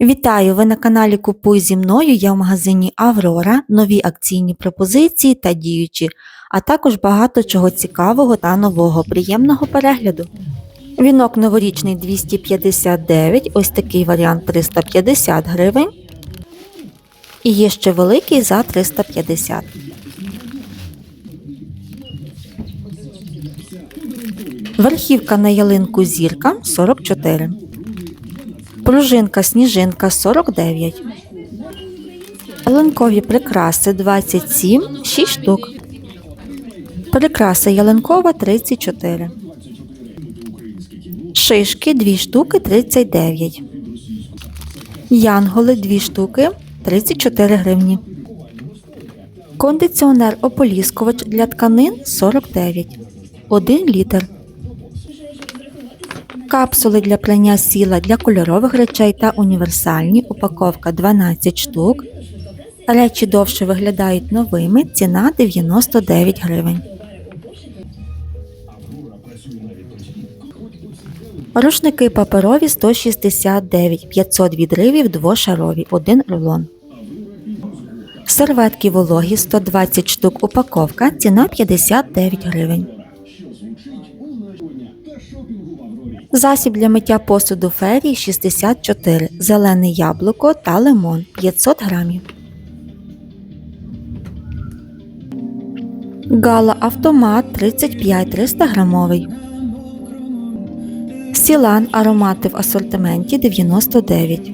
Вітаю! Ви на каналі Купуй зі мною. Я в магазині Аврора, нові акційні пропозиції та діючі, а також багато чого цікавого та нового. Приємного перегляду. Вінок новорічний 259, ось такий варіант 350 гривень. І є ще великий за 350. Верхівка на ялинку зірка 44. Пружинка сніжинка 49. Ялинкові прикраси 27, 6 штук. Прикраса ялинкова 34. Шишки 2 штуки 39. Янголи 2 штуки 34 гривні. Кондиціонер ополіскувач для тканин 49. 1 літр. Капсули для прання сіла для кольорових речей та універсальні. Упаковка 12 штук. Речі довше виглядають новими. Ціна 99 гривень. Рушники паперові 169, 500 відривів двошарові, 1 рулон. Серветки вологі 120 штук упаковка, ціна 59 гривень. Засіб для миття посуду ферії 64, зелене яблуко та лимон 500 грамів. Гала автомат 35 300 грамовий. Сілан аромати в асортименті 99.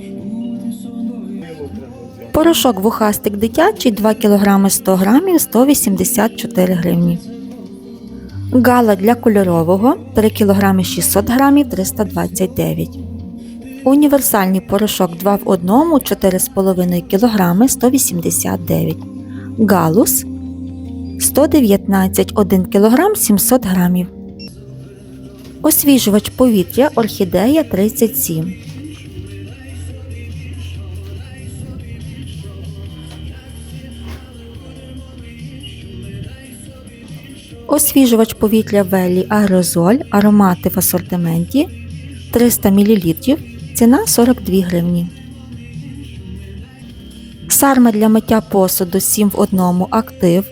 Порошок вухастик дитячий 2 кг 100 г 184 гривні. Гала для кольорового 3 кг 600 г 329. Універсальний порошок 2 в 1 4,5 кг 189. Галус 119 1 кг 700 г. Освіжувач повітря орхідея 37. Освіжувач повітря Велі Аерозоль, аромати в асортименті 300 мл, ціна 42 гривні. Сарма для миття посуду 7 в 1 актив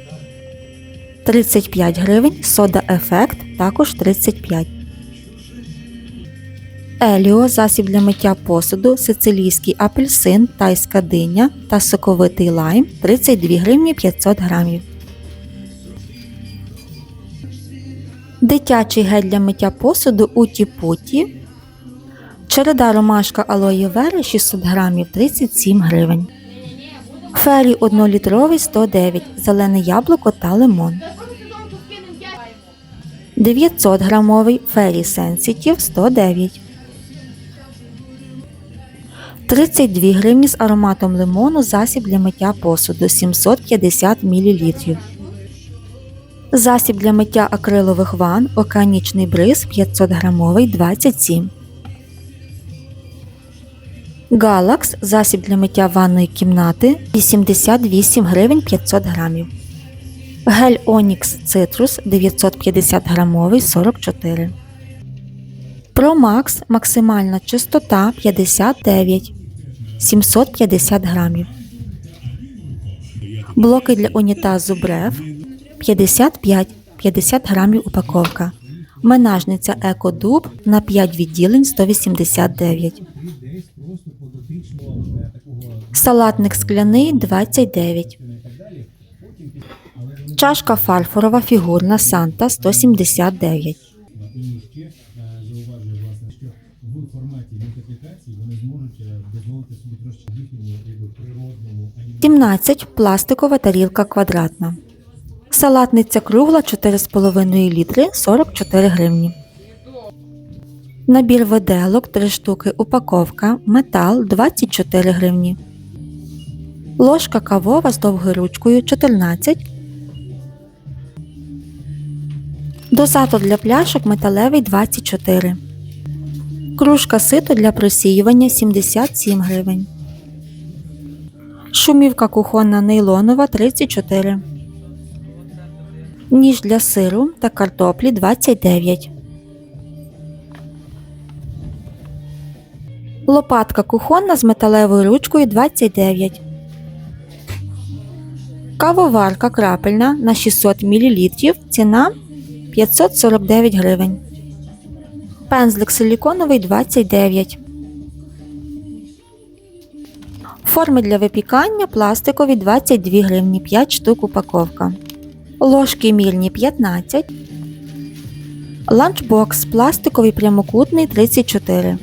35 гривень, сода ефект також 35. Еліо засіб для миття посуду, сицилійський апельсин, тайська диня та соковитий лайм 32 гривні 500 грамів. Дитячий гель для миття посуду Уті Путі. Череда ромашка алої вери 600 грамів 37 гривень. Фері 1-літровий 109, зелене яблуко та лимон. 900 грамовий Фері Сенситів 109. 32 гривні з ароматом лимону засіб для миття посуду 750 мл. Засіб для миття акрилових ванн океанічний бриз 500 грамовий 27. Галакс засіб для миття ванної кімнати 88 гривень 500 грамів. Гель Онікс Цитрус 950 грамовий 44. Промакс максимальна чистота 59 750 грамів. Блоки для унітазу Брев 55 50 грамів упаковка. Менажниця Екодуб на 5 відділень 189. Салатник скляний 29. Чашка фарфорова фігурна Санта 179. І ще е, зауважую, власне, що в форматі мультиплікації вони зможуть е, дозволити собі трошки їхньому якби, природному анімації. 17 пластикова тарілка квадратна. Салатниця кругла 4,5 літри 44 гривні. Набір виделок 3 штуки упаковка. Метал 24 гривні. Ложка кавова з довгою ручкою 14. Дозатор для пляшок металевий 24. Кружка сито для просіювання 77 гривень. Шумівка кухонна нейлонова 34. Ніж для сиру та картоплі 29. Лопатка кухонна з металевою ручкою 29. Кавоварка крапельна на 600 мл. Ціна 549 гривень. Пензлик силіконовий 29. Форми для випікання пластикові 22 гривні 5 штук упаковка. Ложки мірні 15. Ланчбокс пластиковий прямокутний 34.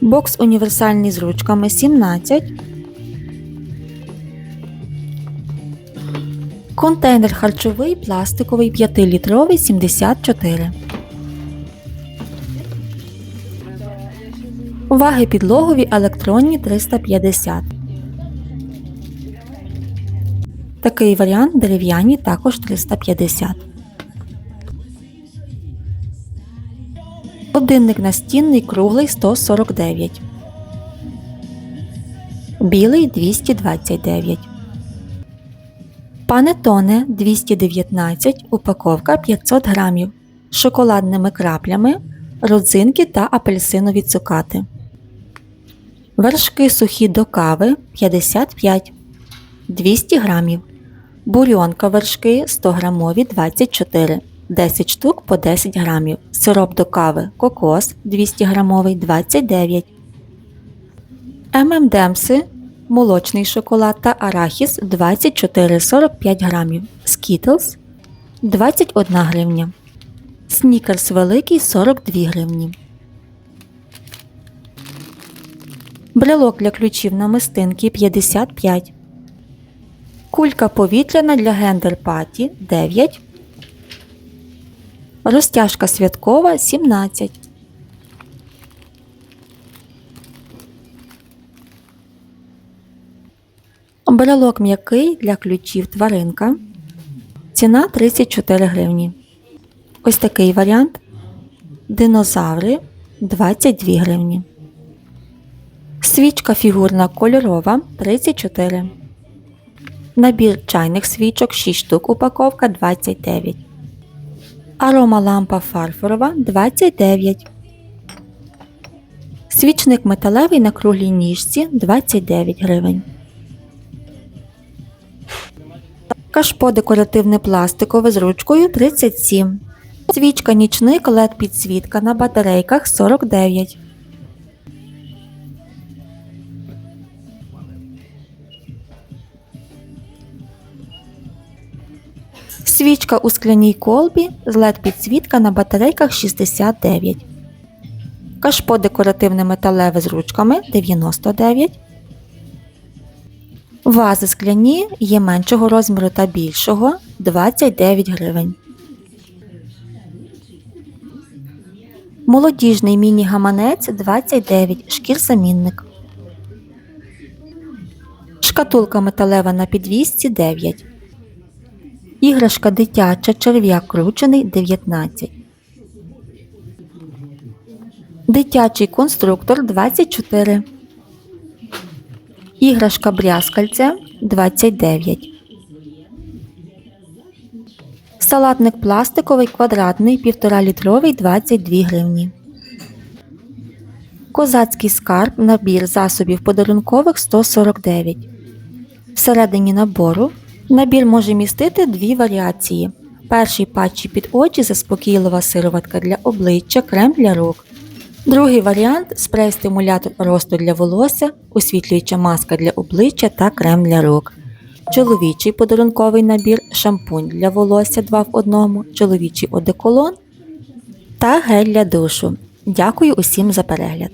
Бокс універсальний з ручками 17. Контейнер харчовий пластиковий 5-літровий 74. Ваги підлогові електронні 350. Такий варіант дерев'яні також 350. Годинник настінний круглий 149. Білий 229. Панетоне 219, упаковка 500 грамів. Шоколадними краплями, родзинки та апельсинові цукати. Вершки сухі до кави 55 200 грамів. Бурьонка вершки 100 грамові 24 10 штук по 10 грамів. Сироп до кави кокос 200 грамовий 29 ММДемси молочний шоколад та арахіс 24,45 грамів. Skittles 21 гривня. Снікерс великий 42 гривні. Брелок для ключів на мистинки 55. Кулька повітряна для гендер паті 9. Розтяжка святкова 17. Брелок м'який для ключів тваринка. Ціна 34 гривні. Ось такий варіант. Динозаври 22 гривні. Свічка фігурна кольорова 34. Набір чайних свічок 6 штук упаковка 29. Арома лампа фарфорова 29. Свічник металевий на круглій ніжці 29 гривень. Кашпо декоративне пластикове з ручкою 37. Свічка нічник LED підсвітка на батарейках 49. Свічка у скляній колбі з LED підсвітка на батарейках 69. Кашпо декоративне металеве з ручками 99. Вази скляні є меншого розміру та більшого 29 гривень. Молодіжний міні-гаманець 29 шкір-замінник. Шкатулка металева на підвісці 9. Іграшка дитяча черв'як кручений 19. Дитячий конструктор 24. Іграшка брязкальце 29. Салатник пластиковий квадратний 1,5 літровий 22 гривні. Козацький скарб набір засобів подарункових 149. Всередині набору набір може містити дві варіації. Перший патчі під очі заспокійлива сироватка для обличчя, крем для рук. Другий варіант спрей-стимулятор росту для волосся, освітлююча маска для обличчя та крем для рук. Чоловічий подарунковий набір, шампунь для волосся 2 в 1, чоловічий одеколон та гель для душу. Дякую усім за перегляд.